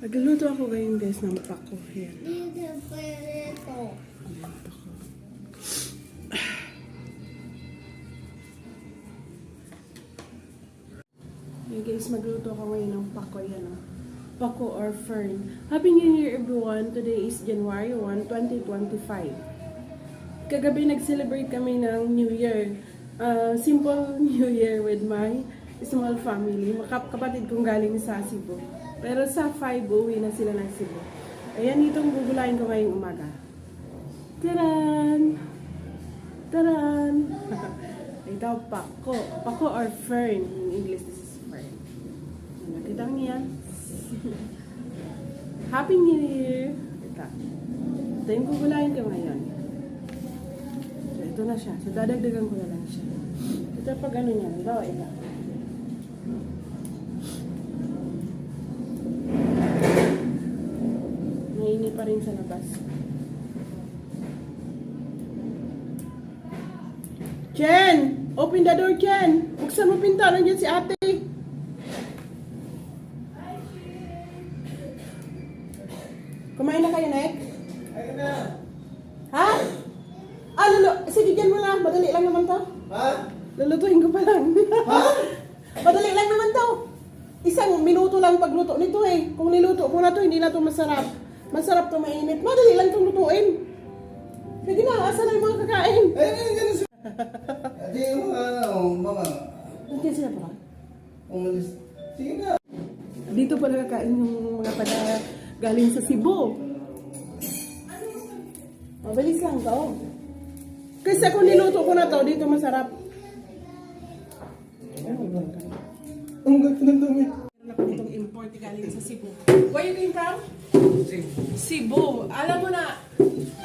Nagluluto ako ngayon guys ng pako. Yan. Dito pwede ito. Yan, pako. Yan guys, magluto ako ngayon ng pako. Yan o. Pako or fern. Happy New Year everyone! Today is January 1, 2025. Kagabi nag-celebrate kami ng New Year. Uh, simple New Year with my small family. Makap kapatid kong galing sa Cebu. Pero sa 5, uwi na sila ng Cebu. Ayan, itong gugulayin ko ngayong umaga. Taran! Taran! Ito, pako. Pako or fern. In English, this is fern. Nakita niyo yan? Happy New Year! Ito. Ito yung gugulayin ko ngayon. So, ito na siya. So, dadagdagan ko na lang siya. Ito pag ano niya. Ito, ito. Rin sa labas. Chen! Open the door, Chen! Buksan mo pinto. Nandiyan si ate. Kumain na kayo, Nek? Ha? Ah, lulu. Sige, dyan mo lang. Madali lang naman to. Ha? Lulutuin ko pa lang. Ha? Madali lang naman to. Isang minuto lang pagluto nito eh. Kung niluto ko na to, hindi na to masarap. Masarap to mainit. Madali lang itong lutuin. Sige na, asa na yung mga kakain? Eh, eh, ganun siya. Di yung ano, mga, Nandiyan sila pa. umalis. Sige na. Dito pala kakain yung mga pada galing sa Cebu. Mabilis lang to. Kasi kung niluto ko na to, dito masarap. Ang ganda ng dumi. Meron ako ditong import galing sa Cebu. Where you came from? Cebu. Alam mo na,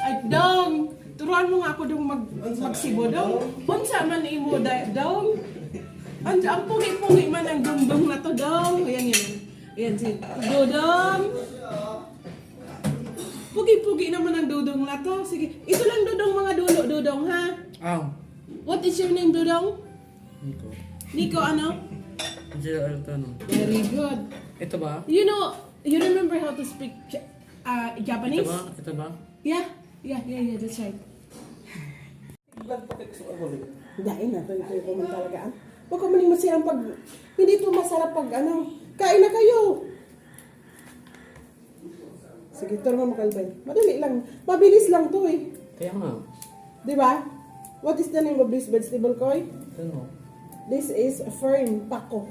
ay, dong, turuan mo nga ako dong mag, mag-Cebu, dong. Unsa man imo, da- dong. Ang, ang pugi-pugi man ang dong-dong na to, dong. Ayan, yan. Ayan, si Dodong. Pugi-pugi naman ang dudong na to. Sige, ito lang dudong mga dulo, dudong, ha? Aw. What is your name, dudong? Nico. Nico, ano? Angelo Altano. Very good. Ito ba? You know, you remember how to speak uh, Ito Japanese? ba? Ito ba? Yeah, yeah, yeah, yeah, that's right. Dain na, ito ito ko man talaga. ah. Huwag ka maling masirang pag, hindi ito masarap pag ano, kain na kayo. Sige, turo mo kalbay. Madali lang. Mabilis lang to eh. Kaya nga. Di ba? What is the name of this vegetable, Koy? Ito no. This is fern pako.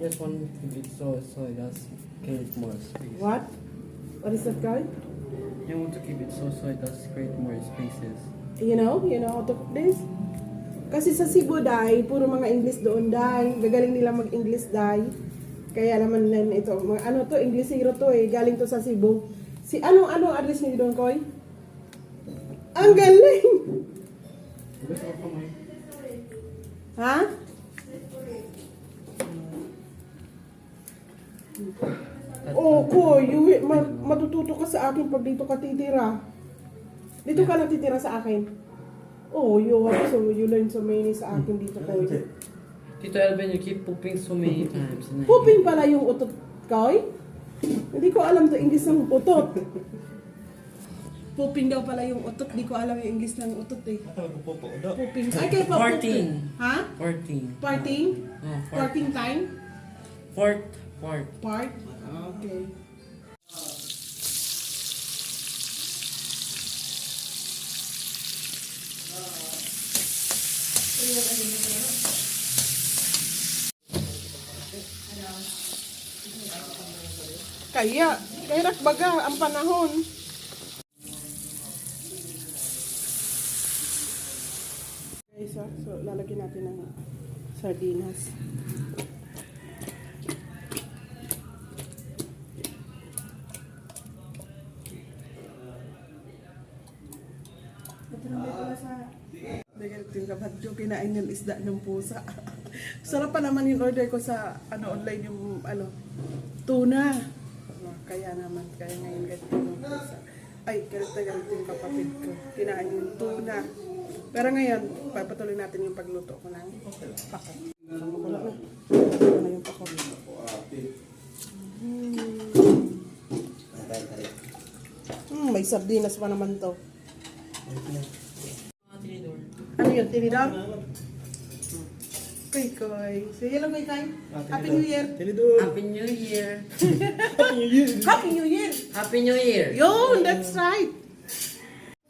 This one keep it so so it does create more space. What? What is that, Koy? You want to keep it so so it does create more spaces. You know? You know how to cook this? Kasi sa Cebu, Day, puro mga English doon, Day. Gagaling nila mag-English, Day. Kaya naman nan ito, mga, ano to, English zero to eh. Galing to sa Cebu. Si anong anong address niyo doon, Koy? Ang galing! Ha? Oo, Koy. You, will- ma- matututo ka sa akin pag dito ka titira. Dito ka lang titira sa akin. Oh, you have so you learn so many sa akin dito, Koy. Tito Elvin, you keep pooping so many times. Puping pala yung utot, Koy? Hindi ko alam to English ng utot. Puping daw pala yung utot. Di ko alam yung English ng utot eh. Puping. Ay, kaya pa Farting. Ha? 14. Parting? Oh, fart. Parting time? Fort. Fort. Part? Okay. Kaya, kaya baga ang panahon. Guys, ah, so lalagyan natin ng sardinas. Kinain ng isda ng pusa. Sarap pa naman yung order ko sa ano online yung ano tuna. Kaya naman, kaya ngayon ganito yung pusa. Ay, galit na galit yung kapatid ko. Kinain yung tuna. Pero ngayon, papatuloy natin yung pagluto ko ng pako. Wala na. Wala na yung pako. Hmm, may sardinas pa naman to. Ano yun, tinidor? Koy, koy. So, hello, koy, koy. Happy New Year. Happy New Year. Happy New Year. Happy New Year. Yun, that's right.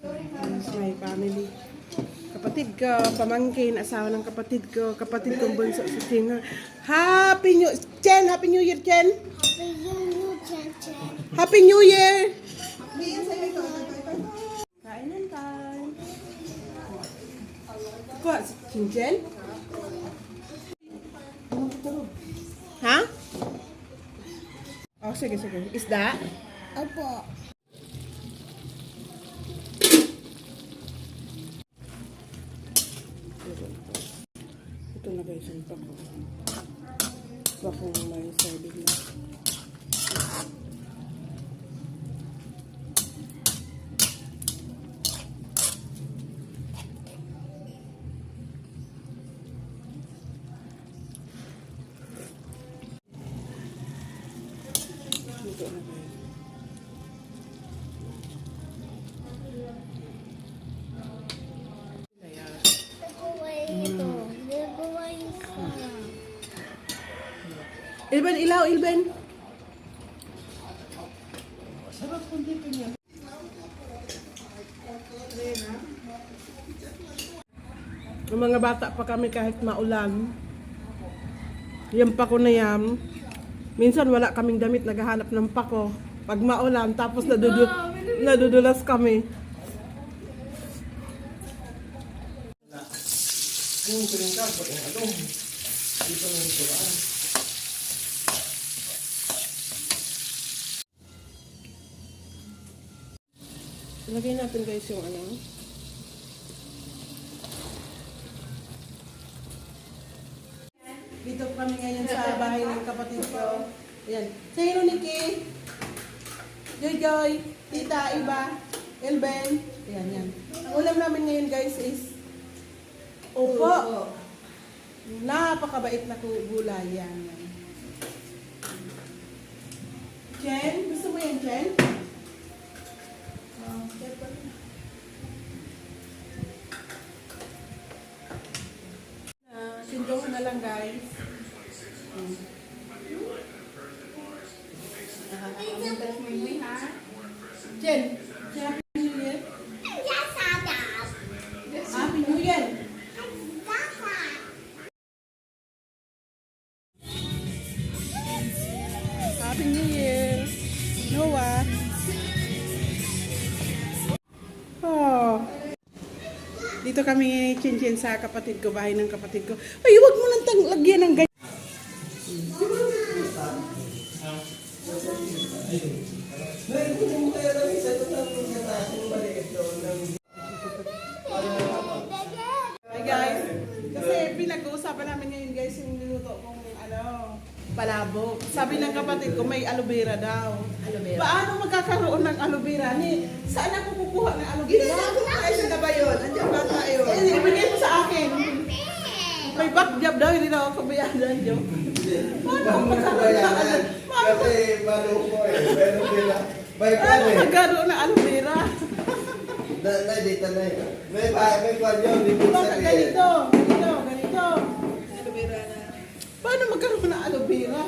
My family. Kapatid ko, pamangkin, asawa ng kapatid ko, kapatid kong bunso si Tina. Happy New Chen, Happy New Year, Chen. Happy New Year, Chen Chen. Happy New Year. Kainan time. Kuha, si Chen Chen. Sige, sige. Isda? Opo. Ito na guys yung pako. Pako may sardin na. Ilben, ilaw, Ilben. Yung mga bata pa kami kahit maulan. Yung pako na yan. Minsan wala kaming damit, naghahanap ng pako. Pag maulan, tapos nadudu nadudulas kami. Lagay natin guys yung ano. Dito kami ngayon sa bahay ng kapatid ko. Ayan. Say hello, Nikki. Joy Joy, Tita Iba, Elben. Ayan, yan. Ang ulam namin ngayon guys is upo. Napakabait na gulay yan. Chen, gusto mo yan, Chen? Ah, Sindong na lang guys. Mm. Happy Dito kami chinchin sa kapatid ko, bahay ng kapatid ko. Ay, huwag mo lang tang lagyan ng ganyan. Hi guys. Kasi pinag-uusapan namin ngayon guys yung niluto kong ano, palabok. Sabi ng kapatid ko may aloe vera daw. Aloe vera. Paano magkakaroon ng aloe vera? Ni, saan ako kukuha ng aloe vera? Ay, na ba yun? Andiyan ba tayo? Eh, ibigay mo sa akin. May back job daw, hindi na ako kabayadan, Jo. Paano ako magkakaroon ng aloe Paano Kasi maluko eh. Pero sila. May paano eh. magkakaroon ng aloe vera? Na, na, dito na eh. May, may kwan yun. Dito Ito, sa ganito, ganito, ganito. Paano magkaroon ng aloe vera?